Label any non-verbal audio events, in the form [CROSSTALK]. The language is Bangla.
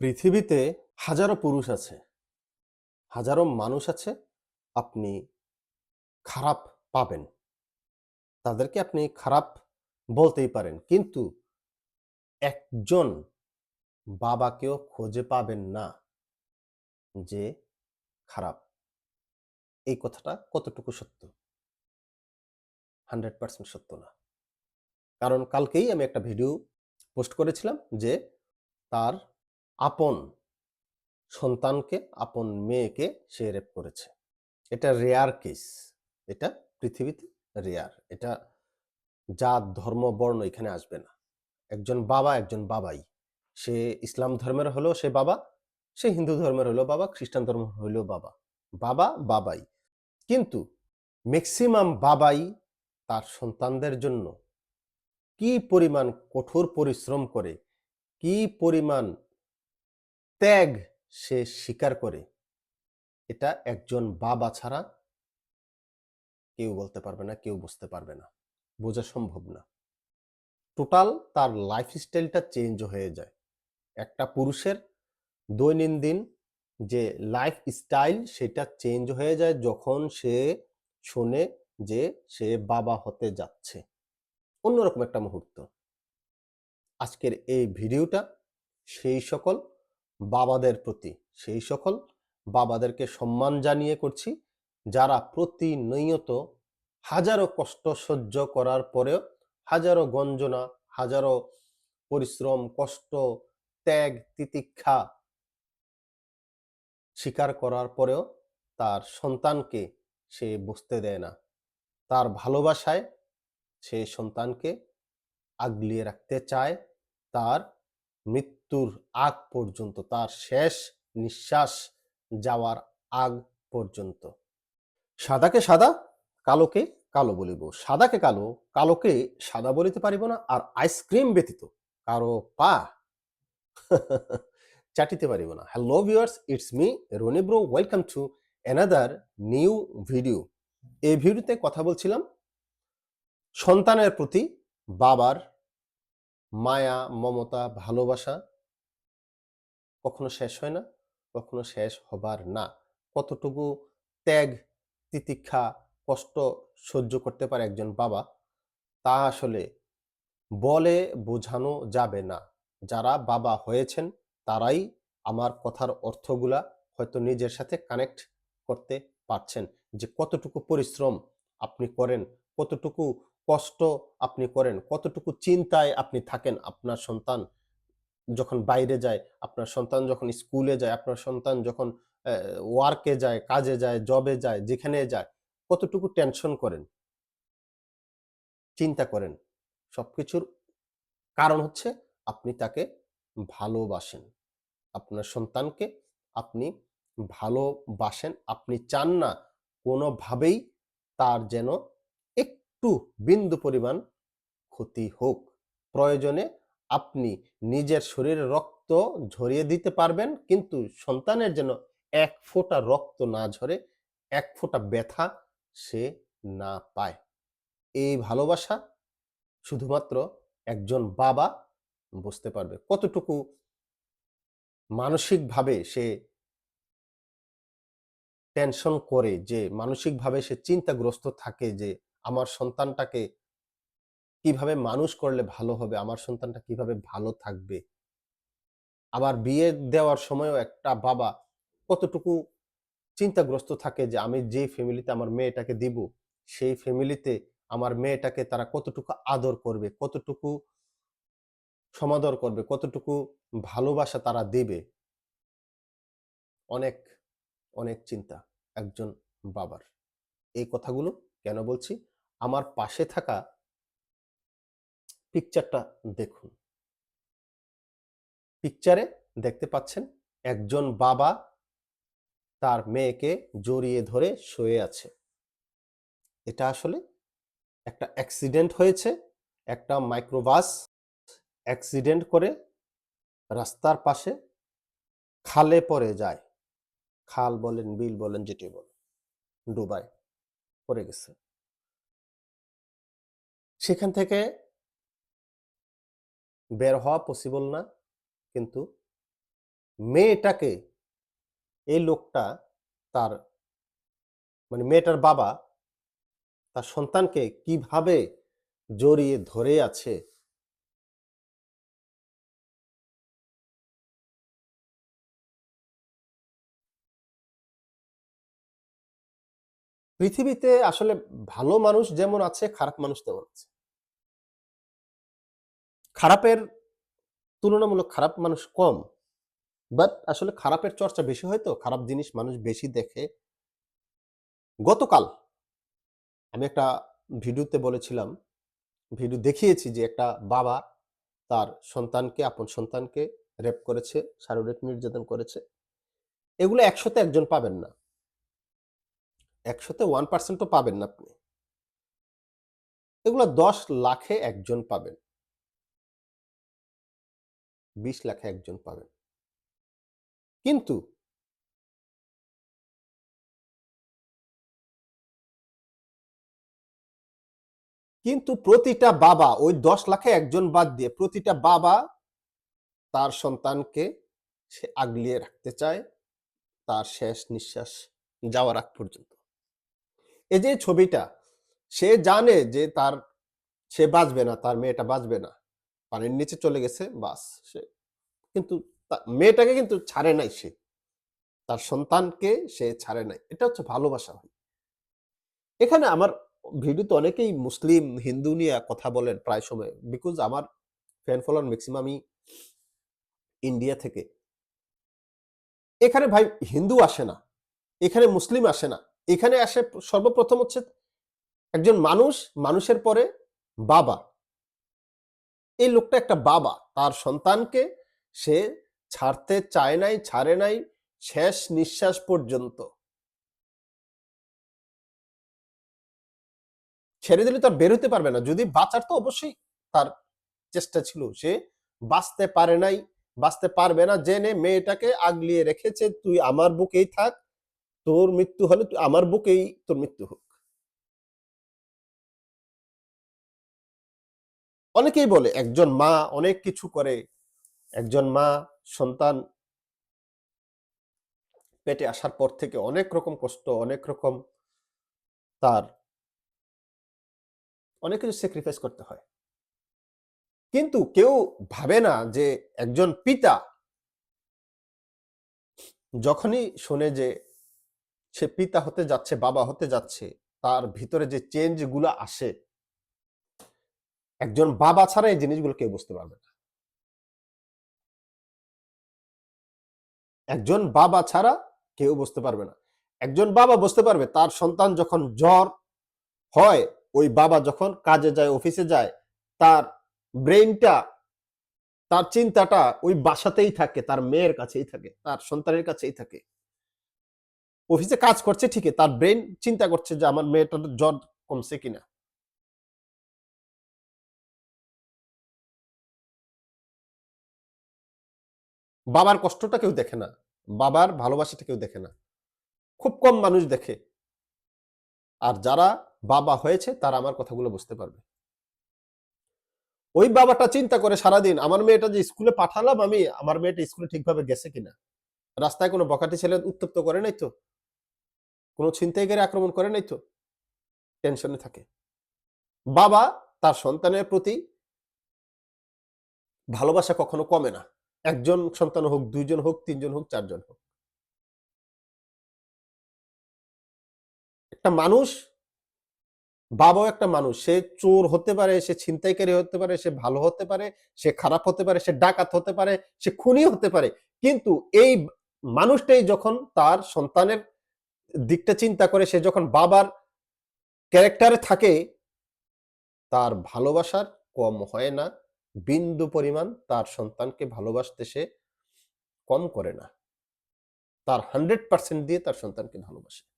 পৃথিবীতে হাজারো পুরুষ আছে, হাজারো মানুষ আছে, আপনি খারাপ পাবেন। তাদেরকে আপনি খারাপ বলতেই পারেন, কিন্তু একজন বাবাকেও খুঁজে পাবেন না যে খারাপ। এই কথাটা কতটুকু সত্য? হান্ড্রেড পার্সেন্ট সত্য না। কারণ কালকেই আমি একটা ভিডিও পোস্ট করেছিলাম যে তার আপন সন্তানকে, আপন মেয়েকে সে রেপ করেছে। এটা রেয়ার কেস এটা পৃথিবীতে রেয়ার এটা জাত, ধর্ম, বর্ণ এখানে আসবে না। একজন বাবা, একজন বাবাই। সে ইসলাম ধর্মের হলেও সে বাবা, সে হিন্দু ধর্মের হলেও বাবা, খ্রিস্টান ধর্ম হলেও বাবা। বাবা, বাবাই। কিন্তু ম্যাক্সিমাম বাবাই তার সন্তানদের জন্য কি পরিমাণ কঠোর পরিশ্রম করে, কি পরিমাণ ত্যাগ সে স্বীকার করে। এটা একজন বাবা ছাড়া কেউ বলতে পারবে না, কেউ বুঝতে পারবে না। বোঝা সম্ভব না। টোটাল তার লাইফস্টাইলটা চেঞ্জ হয়ে যায়। একটা পুরুষের দৈনন্দিন যে লাইফ স্টাইল সেটা চেঞ্জ হয়ে যায় যখন সে শোনে যে সে বাবা হতে যাচ্ছে। অন্যরকম একটা মুহূর্ত। আজকের এই ভিডিওটা সেই সকল বাবাদের প্রতি। সেই সকল বাবাদেরকে সম্মান জানিয়ে করছি, যারা প্রতিনিয়ত হাজারো কষ্ট সহ্য করার পরেও হাজারো গঞ্জনা, হাজারো পরিশ্রম, কষ্ট, ত্যাগ, তিতিক্ষা স্বীকার করার পরেও তার সন্তানকে সে বুঝতে দেয় না। তার ভালোবাসায় সে সন্তানকে আগলিয়ে রাখতে চায়। তার মৃত্যুর আগ পর্যন্ত, তার শেষ নিঃশ্বাস যাওয়ার আগ পর্যন্ত। সাদাকে সাদা, কালোকে কালো বলিব। সাদাকে কালো, কালোকে সাদা বলিতে পারিব না, আর আইসক্রিম ব্যতীত কারও পা [LAUGHS] চাটিতে পারিব না। Hello viewers it's me Rony bro welcome to another new video এই ভিডিওতে কথা বলছিলাম সন্তানের প্রতি বাবার মায়া, মমতা, ভালোবাসা কখনো শেষ হয় না, কখনো শেষ হবার না। কতটুকু ত্যাগ, তিতিক্ষা, কষ্ট সহ্য করতে পারে একজন বাবা, তা আসলে বলে বোঝানো যাবে না। যারা বাবা হয়েছেন, তারাই আমার কথার অর্থগুলা হয়তো নিজের সাথে কানেক্ট করতে পারছেন। যে কতটুকু পরিশ্রম আপনি করেন, কতটুকু কষ্ট আপনি করেন, কতটুকু চিন্তায় আপনি থাকেন আপনার সন্তান যখন বাইরে যায়, আপনার সন্তান যখন স্কুলে যায়, আপনার সন্তান যখন ওয়ার্কে যায়, কাজে যায় জবে যায়, যেখানে যায়, কতটুকু টেনশন করেন? চিন্তা করেন। সবকিছুর কারণ হচ্ছে আপনি তাকে ভালোবাসেন। আপনার সন্তানকে আপনি ভালোবাসেন, আপনি চান না কোনোভাবেই তার যেন একটু বিন্দু পরিমাণ ক্ষতি হোক। প্রয়োজনে আপনি নিজের শরীরে রক্ত ঝরিয়ে দিতে পারবেন, কিন্তু সন্তানের যেন এক ফোঁটা রক্ত না ঝরে, এক ফোঁটা ব্যথা সে না পায়। এই ভালোবাসা শুধুমাত্র একজন বাবা বুঝতে পারবে। কতটুকু মানসিকভাবে সে টেনশন করে, যে মানসিকভাবে সে চিন্তাগ্রস্ত থাকে, যে আমার সন্তানটাকে কীভাবে মানুষ করলে ভালো হবে, আমার সন্তানটা কীভাবে ভালো থাকবে? আবার বিয়ে দেওয়ার সময়ও একটা বাবা কতটুকু চিন্তাগ্রস্ত থাকে যে, আমি যে ফ্যামিলিতে আমার মেয়েটাকে দিব, সেই ফ্যামিলিতে আমার মেয়েটাকে তারা কতটুকু আদর করবে, কতটুকু সমাদর করবে, কতটুকু ভালোবাসা তারা দেবে? অনেক অনেক চিন্তা একজন বাবার। এই কথাগুলো কেন বলছি? আমার পাশে থাকা পিকচারটা দেখুন। পিকচারে দেখতে পাচ্ছেন, একজন বাবা তার মেয়েকে জড়িয়ে ধরে শুয়ে আছে। এটা আসলে একটা অ্যাক্সিডেন্ট হয়েছে, একটা মাইক্রোবাস অ্যাক্সিডেন্ট করে রাস্তার পাশে খালে পড়ে যায়। খাল বলেন, বিল বলেন, যেটি বলেন, ডুবায় পড়ে গেছে। সেখান থেকে বের হওয়া পসিবল না। কিন্তু মেয়েটাকে এই লোকটা তার মানে মেয়েটার বাবা তার সন্তানকে কীভাবে জড়িয়ে ধরে আছে পৃথিবীতে আসলে ভালো মানুষ যেমন আছে, খারাপ মানুষ তেমন আছে। খারাপের তুলনামূলক খারাপ মানুষ কম। বাট আসলে খারাপের চর্চা বেশি হয় তো, খারাপ জিনিস মানুষ বেশি দেখে। গতকাল আমি একটা ভিডিওতে বলেছিলাম, ভিডিও দেখিয়েছি যে একটা বাবা তার সন্তানকে, আপন সন্তানকে রেপ করেছে, শারীরিক নির্যাতন করেছে। এগুলো একশোতে একজন পাবেন না। একশোতে ওয়ান পার্সেন্টও পাবেন না আপনি। এগুলো দশ লাখে একজন পাবেন। বিশ লাখে একজন পাবেন। কিন্তু কিন্তু প্রতিটা বাবা, ওই দশ লাখে একজন বাদ দিয়ে প্রতিটা বাবা তার সন্তানকে সে আগলিয়ে রাখতে চায়, তার শেষ নিঃশ্বাস যাওয়ার আগ পর্যন্ত। এই যে ছবিটা, সে জানে যে তার, সে বাঁচবে না, তার মেয়েটা বাঁচবে না। পানির নিচে চলে গেছে, বাস সে। কিন্তু মেয়েটাকে কিন্তু ছাড়ে নাই সে। তার সন্তানকে সে ছাড়ে নাই। এটা হচ্ছে ভালোবাসা এখানে আমার ভিডিওতে অনেকেই মুসলিম, হিন্দু নিয়ে কথা বলেন প্রায় সময়। বিকজ আমার ফ্যান ফলোয়ার ম্যাক্সিমামই ইন্ডিয়া থেকে। এখানে ভাই হিন্দু আসে না। এখানে মুসলিম আসে না। এখানে আসে সর্বপ্রথম হচ্ছে একজন মানুষ, মানুষের পরে বাবা। এই লোকটা একটা বাবা। তার সন্তানকে সে ছাড়তে চায় নাই, ছাড়ে নাই, শেষ নিঃশ্বাস পর্যন্ত। ছেড়ে দিলে তো আর বের হতে পারবে না। যদি বাঁচার তো অবশ্যই তার চেষ্টা ছিল। সে বাঁচতে পারে নাই, বাঁচতে পারবে না। জেনে মেয়েটাকে আগলিয়ে রেখেছে, তুই আমার বুকেই থাক, তোর মৃত্যু হলে তুই আমার বুকেই তোর মৃত্যু হোক। অনেকেই বলে, একজন মা অনেক কিছু করে, একজন মা সন্তান পেটে আসার পর থেকে অনেক রকম কষ্ট, অনেক রকম তার, অনেক কিছু স্যাক্রিফাইস করতে হয়। কিন্তু কেউ ভাবে না যে একজন পিতা যখনই শোনে যে সে পিতা হতে যাচ্ছে, বাবা হতে যাচ্ছে, তার ভিতরে যে চেঞ্জগুলো আসে একজন বাবা ছাড়া এই জিনিসগুলো কেউ বুঝতে পারবে না। একজন বাবা ছাড়া কেউ বুঝতে পারবে না। একজন বাবা বুঝতে পারবে তার সন্তান যখন জ্বর হয়, ওই বাবা যখন কাজে যায়, অফিসে যায়, তার ব্রেইনটা, তার চিন্তাটা ওই বাসাতেই থাকে, তার মেয়ের কাছেই থাকে, তার সন্তানের কাছেই থাকে। অফিসে কাজ করছে ঠিকই, তার ব্রেন চিন্তা করছে যে আমার মেয়েটার জ্বর কমছে কিনা। বাবার কষ্টটা কেউ দেখে না, বাবার ভালোবাসাটা কেউ দেখে না। খুব কম মানুষ দেখে। আর যারা বাবা হয়েছে, তারা আমার কথাগুলো বুঝতে পারবে। ওই বাবাটা চিন্তা করে সারাদিন, আমার মেয়েটা যে স্কুলে পাঠালাম আমি, আমার মেয়েটা স্কুলে ঠিকভাবে গেছে কিনা? রাস্তায় কোনো বকাটি ছেলে উত্তপ্ত করে নাই তো? কোনো ছিনতাইকারী আক্রমণ করে নাই তো? টেনশনে থাকে। বাবা তার সন্তানের প্রতি ভালোবাসা কখনো কমে না। একজন সন্তান হোক, দুইজন হোক, তিনজন হোক, চারজন হোক। একটা মানুষ, বাবাও একটা মানুষ। সে চোর হতে পারে, সে ছিনতাইকারী হতে পারে, সে ভালো হতে পারে, সে খারাপ হতে পারে, সে ডাকাত হতে পারে, সে খুনি হতে পারে। কিন্তু এই মানুষটাই যখন তার সন্তানের দিকটা চিন্তা করে, সে যখন বাবার ক্যারেক্টারে থাকে, তার ভালোবাসার কম হয় না। বিন্দু পরিমাণ তার সন্তানকে ভালোবাসতে সে কম করে না। তার হান্ড্রেড পার্সেন্ট দিয়ে তার সন্তানকে ভালোবাসে।